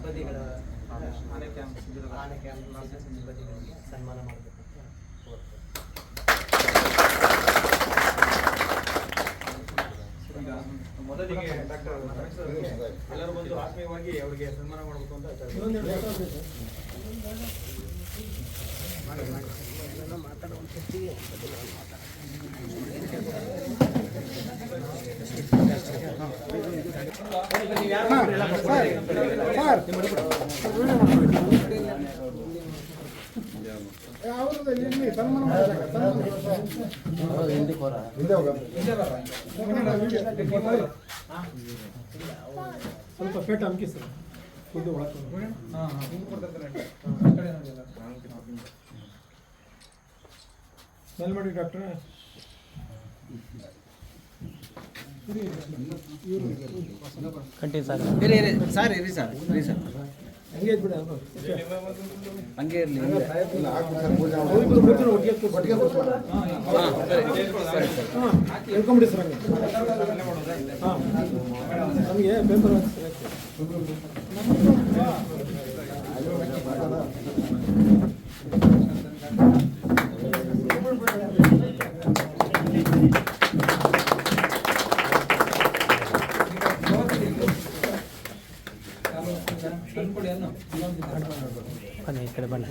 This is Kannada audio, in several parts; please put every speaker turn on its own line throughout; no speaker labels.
ಸಿಬ್ಬಂದಿಗಳ
ಆನೆ ಕ್ಯಾಂಪ್.
ಆನೆ ಕ್ಯಾಂಪ್ ಸಿಬ್ಬಂದಿಗಳಿಗೆ ಸನ್ಮಾನ ಮಾಡಬೇಕು.
ಮೊದಲಿಗೆ ಡಾಕ್ಟರ್ ಎಲ್ಲರೂ ಬಂದು ಆತ್ಮೀಯವಾಗಿ ಅವರಿಗೆ ಸನ್ಮಾನ ಮಾಡಬೇಕು ಅಂತ ಹೇಳ್ತಾರೆ.
ಸ್ವಲ್ಪ ಪೇಟ ಅಮ್ಕಿ ಸರ್ ಫುಡ್ ಒಳಗೆ
ಹಾ, ಹಾ, ಹಿಂಗ್ ಕೊಡ್ತಾರೆ ನೋಡಿ. ಆ ಕಡೆ ನೋಡಿ ಎಲ್ಲ.
ಸ್ಮೆಲ್ ಮಾಡಿ ಡಾಕ್ಟ್ರೆ
ಕಂಟಿನ್ಯೂ ಸರ್
ಇರಿ ಇರಿ. ಸರ್ ಇರಿ ಸರ್. ಇರಿ ಸರ್.
ಹಂಗೆ ಅದು.
ಹಂಗೆ ಇರಲಿ
ಹೇಳ್ಕೊಂಬಿಡಿ ಸರ್ ನಮಗೆ ಪೇಪರ್.
ಬನ್ನಿ ಈ ಕಡೆ ಬನ್ನಿ.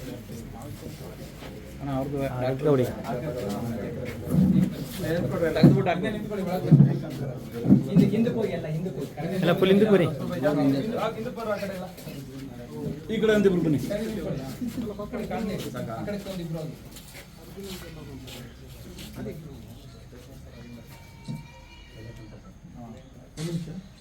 ಹೋಗಿ ಎಲ್ಲ
ಫುಲ್ ಹಿಂದಕ್ಕೆ ಬರ್ರಿ
ಈ ಹಿಂದಕ್ಕೆ ಬರೋ.
ಈ ಕಡೆ ಒಂದಿಬ್ರು ಬನ್ನಿ.
ಒಂದು ನಿಮಿಷ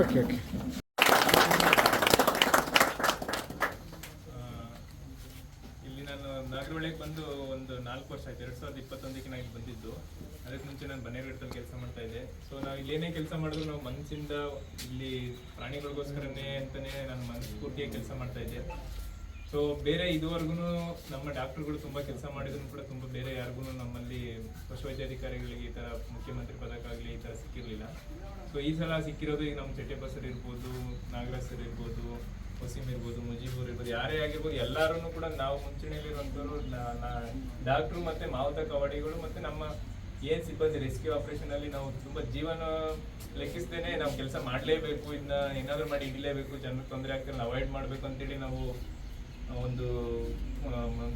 ಓಕೆ ಓಕೆ
ಇಲ್ಲಿ ನಾನು ನಾಗರಹೊಳೆಗೆ ಬಂದು ಒಂದು ನಾಲ್ಕು ವರ್ಷ ಆಯ್ತು. ಎರಡು ಸಾವಿರದ ಇಪ್ಪತ್ತೊಂದಕ್ಕೆ ನಾನು ಇಲ್ಲಿ ಬಂದಿದ್ದು. ಅದಕ್ಕೆ ಮುಂಚೆ ನಾನು ಬನ್ನೇರುಘಟ್ಟದಲ್ಲಿ ಕೆಲಸ ಮಾಡ್ತಾ ಇದ್ದೆ. ಸೊ ನಾವು ಇಲ್ಲೇನೇ ಕೆಲಸ ಮಾಡಿದ್ರು ನಾವು ಮನಸ್ಸಿಂದ ಇಲ್ಲಿ ಪ್ರಾಣಿಗಳಿಗೋಸ್ಕರನೇ ಅಂತಲೇ ನಾನು ಮನಸ್ಫೂರ್ತಿಯಾಗಿ ಕೆಲಸ ಮಾಡ್ತಾ ಇದ್ದೆ. ಸೊ ಬೇರೆ ಇದುವರೆಗೂ ನಮ್ಮ ಡಾಕ್ಟರ್ಗಳು ತುಂಬ ಕೆಲಸ ಮಾಡಿದ್ರು ಕೂಡ ತುಂಬ ಬೇರೆ ಯಾರಿಗೂ ನಮ್ಮಲ್ಲಿ ಪಶುವೈದ್ಯಾಧಿಕಾರಿಗಳಿಗೆ ಈ ಥರ ಮುಖ್ಯಮಂತ್ರಿ ಪದಕ್ಕಾಗಲಿ ಈ ಥರ ಸಿಕ್ಕಿರಲಿಲ್ಲ. ಸೊ ಈ ಸಲ ಸಿಕ್ಕಿರೋದು ಈಗ ನಮ್ಮ ಚಟ್ಟೆಪ್ಪ ಸರ್ ಇರ್ಬೋದು, ನಾಗರಾಜ್ ಸರ್ ಇರ್ಬೋದು ವಸೀಮ್ ಇರ್ಬೋದು, ಮುಜೀಬೂರ್ ಇರ್ಬೋದು, ಯಾರೇ ಆಗಿರ್ಬೋದು ಎಲ್ಲರೂ ಕೂಡ ನಾವು ಮುಂಚೂಣಿಯಲ್ಲಿರುವಂಥವ್ರು ಡಾಕ್ಟ್ರು ಮತ್ತು ಮಾವುತ ಕವಾಡಿಗಳು ಮತ್ತು ನಮ್ಮ ಏನ್ ಸಿಬ್ಬಂದಿ ರೆಸ್ಕ್ಯೂ ಆಪರೇಷನ್ ಅಲ್ಲಿ ನಾವು ತುಂಬಾ ಜೀವನ ಲೆಕ್ಕಿಸ್ದೇನೆ ನಾವು ಕೆಲಸ ಮಾಡಲೇಬೇಕು ಇದನ್ನ ಏನಾದರೂ ಮಾಡಿ ಹಿಡಿಲೇಬೇಕು ಜನಕ್ಕೆ ತೊಂದರೆ ಆಗ್ತಾರೆ ಅವಾಯ್ಡ್ ಮಾಡಬೇಕು ಅಂತೇಳಿ ನಾವು ಒಂದು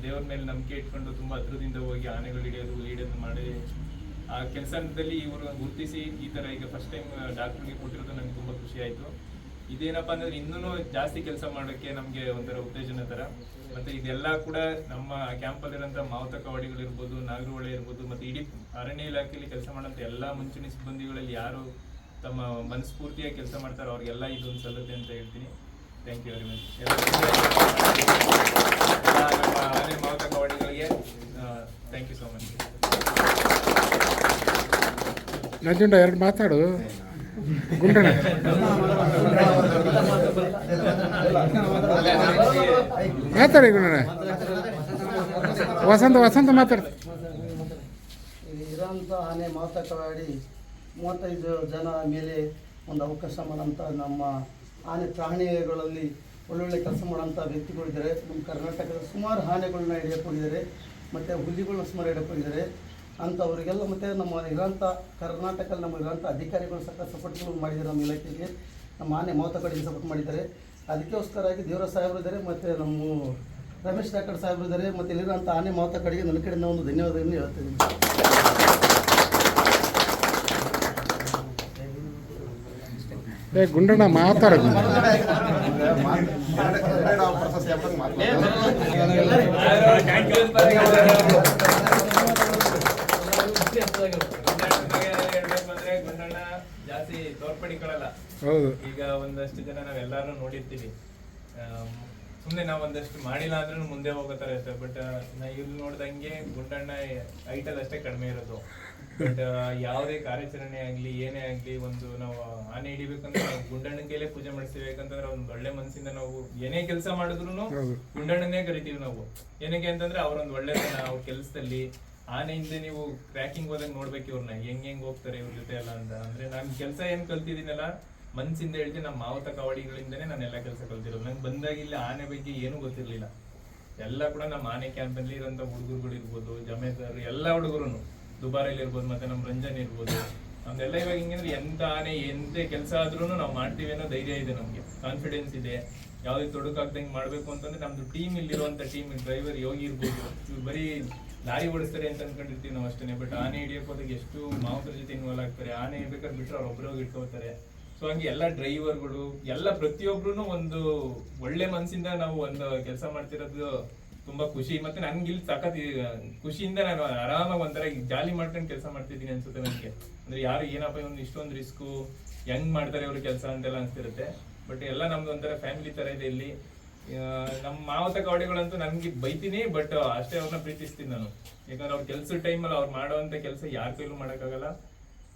ದೇವರ ಮೇಲೆ ನಂಬಿಕೆ ಇಟ್ಕೊಂಡು ತುಂಬಾ ಹತ್ರದಿಂದ ಹೋಗಿ ಆನೆಗಳು ಹಿಡಿಯೋದು ಹಿಡಿಯೋದು ಮಾಡಿ, ಆ ಕೆಲಸದಲ್ಲಿ ಇವರು ಗುರುತಿಸಿ ಈ ತರ ಈಗ ಫಸ್ಟ್ ಟೈಮ್ ಡಾಕ್ಟ್ರಿಗೆ ಕೊಟ್ಟಿರೋದು ನನಗೆ ತುಂಬಾ ಖುಷಿ ಆಯ್ತು. ಇದೇನಪ್ಪ ಅಂದ್ರೆ ಇನ್ನೂ ಜಾಸ್ತಿ ಕೆಲಸ ಮಾಡೋಕ್ಕೆ ನಮಗೆ ಒಂಥರ ಉತ್ತೇಜನ ತರ. ಮತ್ತೆ ಇದೆಲ್ಲ ಕೂಡ ನಮ್ಮ ಕ್ಯಾಂಪಲ್ಲಿರೋಂಥ ಮಾವುತ ಕವಾಡಿಗಳಿರ್ಬೋದು ನಾಗರಹೊಳೆ ಇರ್ಬೋದು, ಮತ್ತೆ ಇಡೀ ಅರಣ್ಯ ಇಲಾಖೆಯಲ್ಲಿ ಕೆಲಸ ಮಾಡೋಂಥ ಎಲ್ಲ ಮುಂಚೂಣಿ ಸಿಬ್ಬಂದಿಗಳಲ್ಲಿ ಯಾರು ತಮ್ಮ ಮನಸ್ಫೂರ್ತಿಯಾಗಿ ಕೆಲಸ ಮಾಡ್ತಾರೋ ಅವ್ರಿಗೆಲ್ಲ ಇದೊಂದು ಸಲ್ಲತ್ತೆ ಅಂತ ಹೇಳ್ತೀನಿ. ಥ್ಯಾಂಕ್ ಯು ವೆರಿ ಮಚ್ ನಮ್ಮ ಆನೆ ಮಾವುತ ಕವಾಡಿಗಳಿಗೆ thank you so much
Nanjunda ಎರಡು ಮಾತಾಡು. ಗುಂಡಣ ಮಾತಾಡಿ ಗುಂಡಣ ವಸಂತ ವಸಂತ ಮಾತಾಡ
ಇರೋಂಥ ಆನೆ ಮಾತಾಡಿ ಮೂವತ್ತೈದು ಜನ ಮೇಲೆ ಒಂದು ಅವಕಾಶ ಮಾಡೋಂಥ ನಮ್ಮ ಆನೆ ಪ್ರಾಣಿಗಳಲ್ಲಿ ಒಳ್ಳೊಳ್ಳೆ ಕೆಲಸ ಮಾಡೋಂಥ ವ್ಯಕ್ತಿಗಳಿದ್ದಾರೆ ನಮ್ಮ ಕರ್ನಾಟಕದ ಸುಮಾರು ಆನೆಗಳನ್ನ ಹಿಡಿಯಕೊಂಡಿದ್ದಾರೆ. ಮತ್ತು ಹುಲಿಗಳನ್ನ ಸುಮಾರು ಹಿಡಿಯಕೊಂಡಿದ್ದಾರೆ. ಅಂತ ಅಂಥವರಿಗೆಲ್ಲ ಮತ್ತು ನಮ್ಮ ಇರೋಂಥ ಕರ್ನಾಟಕದಲ್ಲಿ ನಮ್ಮ ಇರೋಂಥ ಅಧಿಕಾರಿಗಳು ಸಹ ಸಪೋರ್ಟ್ಗಳು ಮಾಡಿದ್ದಾರೆ ನಮ್ಮ ಇಲಾಖೆಗೆ. ನಮ್ಮ ಆನೆ ಮಾವತ ಕಡೆಗೆ ಸಪೋರ್ಟ್ ಮಾಡಿದ್ದಾರೆ ಅದಕ್ಕೋಸ್ಕರವಾಗಿ ದೇವರ ಸಾಹೇಬರು ಇದ್ದಾರೆ, ಮತ್ತು ನಮ್ಮ ರಮೇಶ್ ಡಾಕ್ಟರ್ ಸಾಹೇಬರು ಇದ್ದಾರೆ, ಮತ್ತು ಇಲ್ಲಿರೋಂಥ ಆನೆ ಮಾವತ ಕಡೆಗೆ ನನ್ನ ಕಡೆಯಿಂದ ಒಂದು ಧನ್ಯವಾದಗಳನ್ನು ಹೇಳ್ತೀನಿ
ಏ ಗುಂಡಣ್ಣ
ಮಾತಾಡೋದು ಜಾಸ್ತಿ ತೋರ್ಪಡಿಕೊಳ್ಳಲ್ಲ
ಹೌದು.
ಈಗ ಒಂದಷ್ಟು ಜನ ನಾವೆಲ್ಲಾರು ನೋಡಿರ್ತೀವಿ. ಆಮ್, ನಾವು ಒಂದಷ್ಟು ಮಾಡಿಲ್ಲ ಅಂದ್ರೂ ಮುಂದೆ ಹೋಗೋ ಇರ್ತದೆ ಬಟ್ ನಾ ಇಲ್ಲಿ ನೋಡ್ದಂಗೆ ಗುಂಡಣ್ಣ ಐಟಲ್ ಅಷ್ಟೇ ಕಡಿಮೆ ಇರೋದು. ಬಟ್ ಯಾವುದೇ ಕಾರ್ಯಾಚರಣೆ ಆಗಲಿ ಏನೇ ಆಗಲಿ ಒಂದು ನಾವು ಆನೆ ಹಿಡಿಬೇಕಂದ್ರೆ ನಾವು ಗುಂಡಣ್ಣನ ಕೈಲೇ ಪೂಜೆ ಮಾಡಿಸ್ತೀವಿ. ಯಾಕಂತಂದ್ರೆ ಒಂದ್ ಒಳ್ಳೆ ಮನಸ್ಸಿಂದ ನಾವು ಏನೇ ಕೆಲಸ ಮಾಡಿದ್ರು ಗುಂಡಣ್ಣನೇ ಕರಿತೀವಿ ನಾವು. ಏನಕ್ಕೆ ಅಂತಂದ್ರೆ ಅವ್ರೊಂದು ಒಳ್ಳೆ ಅವ್ರ ಕೆಲಸದಲ್ಲಿ ಆನೆಯಿಂದ ನೀವು ಟ್ರ್ಯಾಕಿಂಗ್ ಹೋದಾಗ ನೋಡ್ಬೇಕು ಇವ್ರನ್ನ ಹೆಂಗ್ ಹೆಂಗ್ ಹೋಗ್ತಾರೆ ಇವ್ರ ಜೊತೆ ಎಲ್ಲ ಅಂತ. ಅಂದ್ರೆ ನಾನು ಕೆಲಸ ಏನ್ ಕಲ್ತಿದ್ದೀನಲ್ಲ ಮನ್ಸಿಂದ ಹೇಳ್ತೀನಿ ನಮ್ಮ ಮಾವತ ಕವಾಡಿಗಳಿಂದನೇ ನಾನು ಎಲ್ಲ ಕೆಲಸ ಕಲ್ತಿರೋದು. ನಂಗೆ ಬಂದಾಗ ಇಲ್ಲಿ ಆನೆ ಬಗ್ಗೆ ಏನೂ ಗೊತ್ತಿರಲಿಲ್ಲ. ಎಲ್ಲ ಕೂಡ ನಮ್ಮ ಆನೆ ಕ್ಯಾಂಪ್ ಅಲ್ಲಿ ಇರೋಂಥ ಹುಡುಗರುಗಳು ಇರ್ಬೋದು, ಜಮೇದಾರ್, ಎಲ್ಲ ಹುಡುಗರು ದುಬಾರಲ್ಲಿ ಇರ್ಬೋದು, ಮತ್ತೆ ನಮ್ಮ ರಂಜನ್ ಇರ್ಬೋದು. ನಮ್ದೆಲ್ಲ ಇವಾಗ ಹಿಂಗಂದ್ರೆ ಎಂತ ಆನೆ, ಎಂತ ಕೆಲಸ ಆದ್ರೂ ನಾವು ಮಾಡ್ತೀವಿ ಅನ್ನೋ ಧೈರ್ಯ ಇದೆ ನಮಗೆ. ಕಾನ್ಫಿಡೆನ್ಸ್ ಇದೆ. ಯಾವುದೇ ತೊಡಕಾಗ್ದಂಗೆ ಮಾಡಬೇಕು ಅಂತಂದ್ರೆ ನಮ್ದು ಟೀಮ್ ಇಲ್ಲಿರುವಂಥ ಟೀಮ್ ಡ್ರೈವರ್ ಯೋಗಿ ಇರ್ಬೋದು. ಬರೀ ಲಾರಿ ಓಡಿಸ್ತಾರೆ ಅಂತ ಅನ್ಕೊಂಡಿರ್ತೀವಿ ನಾವು ಅಷ್ಟೇ ಬಟ್ ಆನೆ ಹಿಡಿಯಕ್ ಹೋದಾಗ ಎಷ್ಟು ಮಾವುತರ ಜೊತೆ ಇನ್ವಾಲ್ವ್ ಆಗ್ತಾರೆ. ಆನೆ ಬೇಕಾದ್ರೆ ಬಿಟ್ಟರೆ ಅವ್ರು ಒಬ್ಬರೇ ಹೋಗಿ ಇಟ್ಕೋತಾರೆ ಸೊ ಹಂಗೆ ಎಲ್ಲ ಡ್ರೈವರ್ಗಳು ಎಲ್ಲ ಪ್ರತಿಯೊಬ್ರು ಒಂದು ಒಳ್ಳೆ ಮನಸ್ಸಿಂದ ನಾವು ಒಂದು ಕೆಲಸ ಮಾಡ್ತಿರೋದು ತುಂಬಾ ಖುಷಿ. ಮತ್ತೆ ನನ್ಗೆ ಇಲ್ಲಿ ಸಖತ್ ಖುಷಿಯಿಂದ ನಾನು ಆರಾಮಾಗಿ ಒಂಥರ ಜಾಲಿ ಮಾಡ್ಕೊಂಡು ಕೆಲಸ ಮಾಡ್ತಿದ್ದೀನಿ ಅನ್ಸುತ್ತೆ ನನಗೆ. ಅಂದ್ರೆ ಯಾರು ಏನಪ್ಪ ಒಂದು ಇಷ್ಟೊಂದು ರಿಸ್ಕು ಹೆಂಗ್ ಮಾಡ್ತಾರೆ ಇವ್ರ ಕೆಲಸ ಅಂತೆಲ್ಲ ಅನ್ಸ್ತಿರುತ್ತೆ. ಬಟ್ ಎಲ್ಲ ನಮ್ದು ಒಂಥರ ಫ್ಯಾಮಿಲಿ ತರ ಇದೆ ಇಲ್ಲಿ. ನಮ್ಮ ಮಾವತ ಕವಡಿಗಳಂತೂ ನನ್ಗೆ ಬೈತೀನಿ ಬಟ್ ಅಷ್ಟೇ ಅವ್ರನ್ನ ಪ್ರೀತಿಸ್ತೀನಿ ನಾನು. ಯಾಕಂದ್ರೆ ಅವ್ರ ಕೆಲಸ ಟೈಮಲ್ಲಿ ಅವ್ರು ಮಾಡೋವಂಥ ಕೆಲಸ ಯಾರ ಕೈಲೂ ಮಾಡೋಕ್ಕಾಗಲ್ಲ.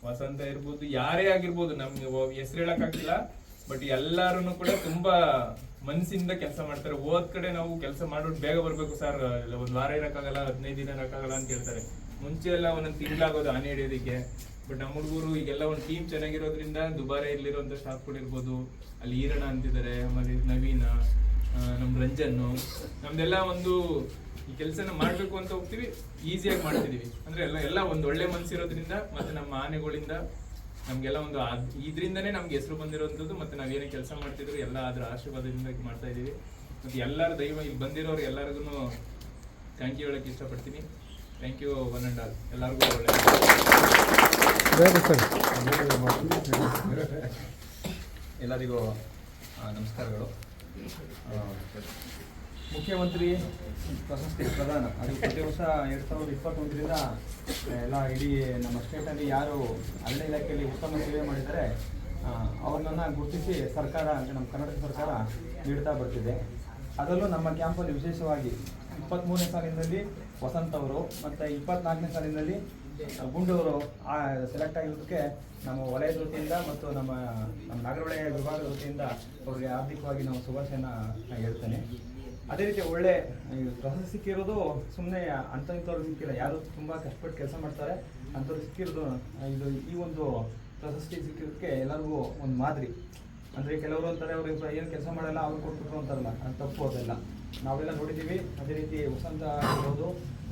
ವಸಂತ ಇರ್ಬೋದು, ಯಾರೇ ಆಗಿರ್ಬೋದು, ನಮ್ಗೆ ಹೆಸರು ಹೇಳಕ್ಕಾಗಿಲ್ಲ ಬಟ್ ಎಲ್ಲಾರು ಕೂಡ ತುಂಬಾ ಮನಸ್ಸಿಂದ ಕೆಲಸ ಮಾಡ್ತಾರೆ. ಹೋದ್ ಕಡೆ ನಾವು ಕೆಲಸ ಮಾಡ್ಬಿಟ್ಟು ಬೇಗ ಬರ್ಬೇಕು ಸರ್. ಒಂದ್ ವಾರ ಇರಕ್ಕಾಗಲ್ಲ, ಹದಿನೈದು ದಿನ ಇರಕ್ಕಾಗಲ್ಲ ಅಂತ ಹೇಳ್ತಾರೆ. ಮುಂಚೆ ಎಲ್ಲ ಒಂದೊಂದು ತಿಂಗಳಾಗೋದು ಆನೆ ಹಿಡಿಯೋದಕ್ಕೆ ಬಟ್ ನಮ್ಮ ಹುಡುಗರು ಈಗೆಲ್ಲ ಒಂದು ಟೀಮ್ ಚೆನ್ನಾಗಿರೋದ್ರಿಂದ ದುಬಾರೆ ಇಲ್ಲಿರುವಂತ ಸ್ಟಾಫ್ಗಳು ಇರ್ಬೋದು. ಅಲ್ಲಿ ಈರಣ್ಣ ಅಂತಿದ್ದಾರೆ, ಆಮೇಲೆ ನವೀನ ನಮ್ಮ ನಮ್ ರಂಜನ್ನು, ನಮ್ದೆಲ್ಲ ಒಂದು ಈ ಕೆಲಸನ ಮಾಡ್ಬೇಕು ಅಂತ ಹೋಗ್ತೀವಿ ಈಸಿಯಾಗಿ ಮಾಡ್ತಿದೀವಿ. ಅಂದ್ರೆ ಎಲ್ಲ ಎಲ್ಲ ಒಂದು ಒಳ್ಳೆ ಮನ್ಸಿರೋದ್ರಿಂದ ಮತ್ತೆ ನಮ್ಮ ಆನೆಗಳಿಂದ ನಮ್ಗೆಲ್ಲ ಒಂದು ಇದ್ರಿಂದನೇ ನಮ್ಗೆ ಹೆಸರು ಬಂದಿರೋಂಥದ್ದು ಮತ್ತೆ ನಾವೇನೇ ಕೆಲಸ ಮಾಡ್ತಿದ್ರು ಎಲ್ಲ ಅದ್ರ ಆಶೀರ್ವಾದದಿಂದ ಮಾಡ್ತಾ ಇದೀವಿ ಮತ್ತೆ ಎಲ್ಲರ ದೈವ ಇಲ್ಲಿ ಬಂದಿರೋರು ಎಲ್ಲರಿಗೂ ಥ್ಯಾಂಕ್ ಯು ಹೇಳಕ್ ಇಷ್ಟಪಡ್ತೀನಿ. Thank you one and all ಎಲ್ಲರಿಗೂ ಒಳ್ಳೆ
ಎಲ್ಲರಿಗೂ ನಮಸ್ಕಾರಗಳು. ಮುಖ್ಯಮಂತ್ರಿ ಪ್ರಶಸ್ತಿ ಪ್ರದಾನ. ಅದು ಪ್ರತಿ ವರ್ಷ ಎರಡು ಸಾವಿರದ ಇಪ್ಪತ್ತೊಂದರಿಂದ ಎಲ್ಲ ಇಡೀ ನಮ್ಮ ಸ್ಟೇಟಲ್ಲಿ ಯಾರು ಅರಣ್ಯ ಇಲಾಖೆಯಲ್ಲಿ ಉತ್ತಮ ಸೇವೆ ಮಾಡಿದರೆ ಅವ್ರನ್ನ ಗುರುತಿಸಿ ಸರ್ಕಾರ, ಅಂದರೆ ನಮ್ಮ ಕರ್ನಾಟಕ ಸರ್ಕಾರ ನೀಡ್ತಾ ಬರ್ತಿದೆ. ಅದರಲ್ಲೂ ನಮ್ಮ ಕ್ಯಾಂಪಲ್ಲಿ ವಿಶೇಷವಾಗಿ ಇಪ್ಪತ್ತ್ಮೂರನೇ ಸಾಲಿನಲ್ಲಿ ವಸಂತ ಅವರು ಮತ್ತು ಇಪ್ಪತ್ನಾಲ್ಕನೇ ಸಾಲಿನಲ್ಲಿ ಗುಂಡೂರು ಸೆಲೆಕ್ಟ್ ಆಗಿರೋದಕ್ಕೆ ನಮ್ಮ ವಲಯದ ವತಿಯಿಂದ ಮತ್ತು ನಮ್ಮ ನಮ್ಮ ನಾಗರಹೊಳೆ ವಿಭಾಗದ ವತಿಯಿಂದ ಅವರಿಗೆ ಆರ್ಥಿಕವಾಗಿ ನಾವು ಶುಭಾಶಯನ ಹೇಳ್ತೇನೆ. ಅದೇ ರೀತಿ ಒಳ್ಳೆ ಪ್ರಶಸ್ತಿ ಸಿಕ್ಕಿರೋದು ಸುಮ್ಮನೆ ಅಂತ ಇಂಥವ್ರಿಗೆ ಸಿಕ್ಕಿಲ್ಲ ಯಾರು ತುಂಬ ಕಷ್ಟಪಟ್ಟು ಕೆಲಸ ಮಾಡ್ತಾರೆ ಅಂಥವ್ರಿಗೆ ಸಿಕ್ಕಿರೋದು ಇದು ಈ ಒಂದು ಪ್ರಶಸ್ತಿ ಸಿಕ್ಕಿರೋದಕ್ಕೆ ಎಲ್ಲರಿಗೂ ಒಂದು ಮಾದರಿ. ಅಂದರೆ ಕೆಲವರು ಅಂತಾರೆ ಅವ್ರಿಗೆ ಏನು ಕೆಲಸ ಮಾಡಲ್ಲ, ಅವ್ರು ಕೊಟ್ಬಿಟ್ರು ಅಂತಾರಲ್ಲ ಅದು ತಪ್ಪು ಅದೆಲ್ಲ. ನಾವೆಲ್ಲ ನೋಡಿದ್ದೀವಿ, ಅದೇ ರೀತಿ ವಸಂತ ಆಗಿರ್ಬೋದು,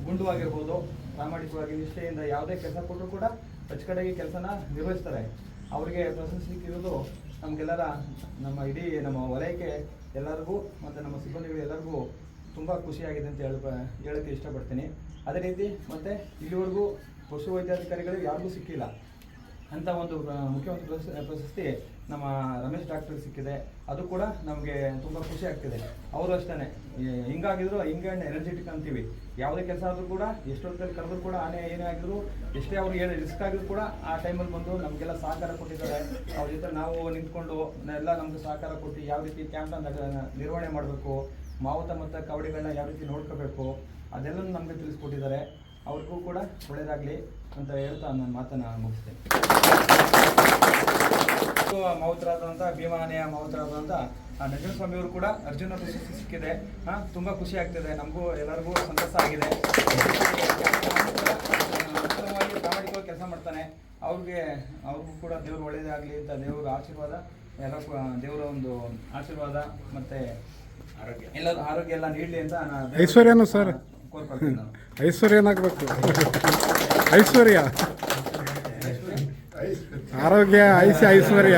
ಗುಂಡು ಆಗಿರ್ಬೋದು, ಪ್ರಾಮಾಣಿಕವಾಗಿ ನಿಷ್ಠೆಯಿಂದ ಯಾವುದೇ ಕೆಲಸ ಕೊಟ್ಟರು ಕೂಡ ಅಚ್ಚುಕಡೆಗೆ ಕೆಲಸನ ನಿರ್ವಹಿಸ್ತಾರೆ. ಅವರಿಗೆ ಪ್ರಶಸ್ತಿ ಸಿಕ್ಕಿರೋದು ನಮಗೆಲ್ಲರ, ನಮ್ಮ ಇಡೀ ನಮ್ಮ ವಲಯಕ್ಕೆ ಎಲ್ಲರಿಗೂ ಮತ್ತು ನಮ್ಮ ಸಿಬ್ಬಂದಿಗಳು ಎಲ್ಲರಿಗೂ ತುಂಬ ಖುಷಿಯಾಗಿದೆ ಅಂತ ಹೇಳ ಹೇಳೋಕ್ಕೆ ಇಷ್ಟಪಡ್ತೀನಿ. ಅದೇ ರೀತಿ ಮತ್ತು ಇಲ್ಲಿವರೆಗೂ ಪಶು ವೈದ್ಯಾಧಿಕಾರಿಗಳು ಯಾರಿಗೂ ಸಿಕ್ಕಿಲ್ಲ. ಅಂತ ಒಂದು ಮುಖ್ಯಮಂತ್ರಿ ಪ್ರಶಸ್ತಿ ನಮ್ಮ ರಮೇಶ್ ಡಾಕ್ಟರ್ ಸಿಕ್ಕಿದೆ. ಅದು ಕೂಡ ನಮಗೆ ತುಂಬ ಖುಷಿ ಆಗ್ತಿದೆ. ಅವರು ಅಷ್ಟೇ ಹಿಂಗಾಗಿದ್ರು ಹಿಂಗೆ ಎನರ್ಜೆಟಿಕ್ ಅಂತೀವಿ. ಯಾವುದೇ ಕೆಲಸ ಆದರೂ ಕೂಡ ಎಷ್ಟೊತ್ತಲ್ಲಿ ಕರೆದ್ರು ಕೂಡ ಆನೆ ಏನೇ ಆಗಿದ್ರು, ಎಷ್ಟೇ ಅವ್ರಿಗೆ ಏನು ರಿಸ್ಕ್ ಆಗಿದ್ರು ಕೂಡ ಆ ಟೈಮಲ್ಲಿ ಬಂದು ನಮಗೆಲ್ಲ ಸಹಕಾರ ಕೊಟ್ಟಿದ್ದಾರೆ. ಅವ್ರ ಜೊತೆ ನಾವು ನಿಂತ್ಕೊಂಡು ಎಲ್ಲ ನಮ್ಗೆ ಸಹಕಾರ ಕೊಟ್ಟು ಯಾವ ರೀತಿ ಕ್ಯಾಂಪ್ನ ನಿರ್ವಹಣೆ ಮಾಡಬೇಕು, ಮಾವುತ ಮತ್ತು ಕವಡಿಗಳನ್ನ ಯಾವ ರೀತಿ ನೋಡ್ಕೋಬೇಕು ಅದೆಲ್ಲ ನಮಗೆ ತಿಳಿಸ್ಕೊಟ್ಟಿದ್ದಾರೆ. ಅವ್ರಿಗೂ ಕೂಡ ಒಳ್ಳೇದಾಗಲಿ ಅಂತ ಹೇಳ್ತಾ ನನ್ನ ಮಾತನ್ನ ಮುಗಿಸ್ತೇನೆ. ಮಾವುತರಾದಂಥ ಭೀಮಾನೆಯ ಮಾವುತರಾದಂಥ ನಜೀರ್ ಸ್ವಾಮಿ ಅವರು ಕೂಡ ಅರ್ಜುನ ಪ್ರಶಸ್ತಿ ಸಿಕ್ಕಿದೆ. ಹಾ ತುಂಬಾ ಖುಷಿ ಆಗ್ತಿದೆ. ನಮಗೂ ಎಲ್ಲರಿಗೂ ಸಂತಸ ಆಗಿದೆ. ಉತ್ತಮವಾಗಿ ಪ್ರಾಮಾಣಿಕವಾಗಿ ಕೆಲಸ ಮಾಡ್ತಾನೆ. ಅವ್ರಿಗೆ ಅವ್ರಿಗೂ ಕೂಡ ದೇವ್ರು ಒಳ್ಳೇದಾಗಲಿ ಅಂತ ದೇವ್ರ ಆಶೀರ್ವಾದ ಎಲ್ಲ ದೇವರ ಒಂದು ಆಶೀರ್ವಾದ ಮತ್ತೆ ಎಲ್ಲರೂ ಆರೋಗ್ಯ ಎಲ್ಲ ನೀಡಲಿ ಅಂತ ನಾನು
ಐಶ್ವರ್ಯನು ಸರ್.
ಕೋರ್ಕೊಳ್ತೀನಿ ನಾನು.
ಐಶ್ವರ್ಯ. ಆರೋಗ್ಯ ಐಸಿ ಐಶ್ವರ್ಯ.